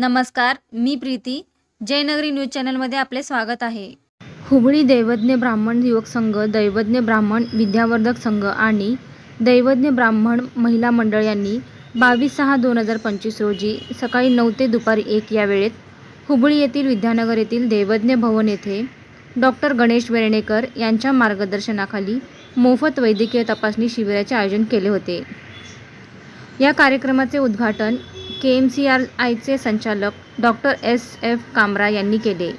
नमस्कार मी प्रीती. जयनगरी न्यूज चॅनलमध्ये आपले स्वागत आहे. हुबळी दैवज्ञ ब्राह्मण युवक संघ दैवज्ञ ब्राह्मण विद्यावर्धक संघ आणि दैवज्ञ ब्राह्मण महिला मंडळ यांनी बावीस सहा दोन हजार पंचवीस रोजी सकाळी नऊ ते दुपारी एक या वेळेत हुबळी येथील विद्यानगर येथील दैवज्ञ भवन येथे डॉक्टर गणेश वेर्णेकर यांच्या मार्गदर्शनाखाली मोफत वैद्यकीय तपासणी शिबिराचे आयोजन केले होते. या कार्यक्रमाचे उद्घाटन के एम सी आर आयचे संचालक डॉक्टर एस. एफ. कामरा यांनी केले.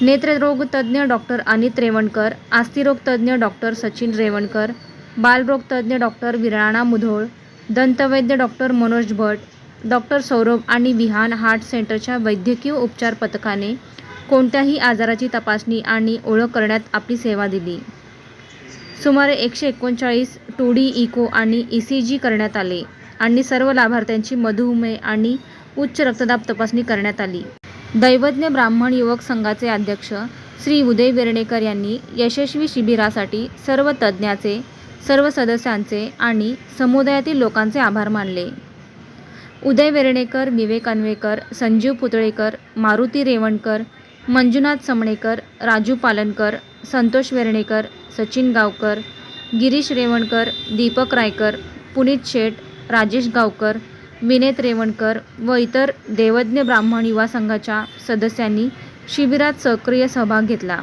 नेत्ररोग तज्ज्ञ डॉक्टर अनित रेवणकर आस्थिरोगतज्ज्ञ डॉक्टर सचिन रेवणकर बालरोगतज्ज्ञ डॉक्टर विराणा मुधोळ दंतवैद्य डॉक्टर मनोज भट डॉक्टर सौरभ आणि विहान हार्ट सेंटरच्या वैद्यकीय उपचार पथकाने कोणत्याही आजाराची तपासणी आणि ओळख करण्यात आपली सेवा दिली. सुमारे एकशे एकोणचाळीस टू डी इको आणि ई सी जी करण्यात आले. आणि सर्व लाभार्थ्यांची मधुमेह आणि उच्च रक्तदाब तपासणी करण्यात आली. दैवज्ञ ब्राह्मण युवक संघाचे अध्यक्ष श्री उदय वेर्णेकर यांनी यशस्वी शिबिरासाठी सर्व तज्ज्ञाचे सर्व सदस्यांचे आणि समुदायातील लोकांचे आभार मानले. उदय वेर्णेकर विवेक अन्वेकर संजीव पुतळेकर मारुती रेवणकर मंजुनाथ समणेकर राजू पालनकर संतोष वेर्णेकर सचिन गावकर गिरीश रेवणकर दीपक रायकर पुनीत शेठ राजेश गावकर विनेत रेवणकर व इतर देवज्ञ ब्राह्मण युवा संघाच्या सदस्यांनी शिबिरात सक्रिय सहभाग घेतला.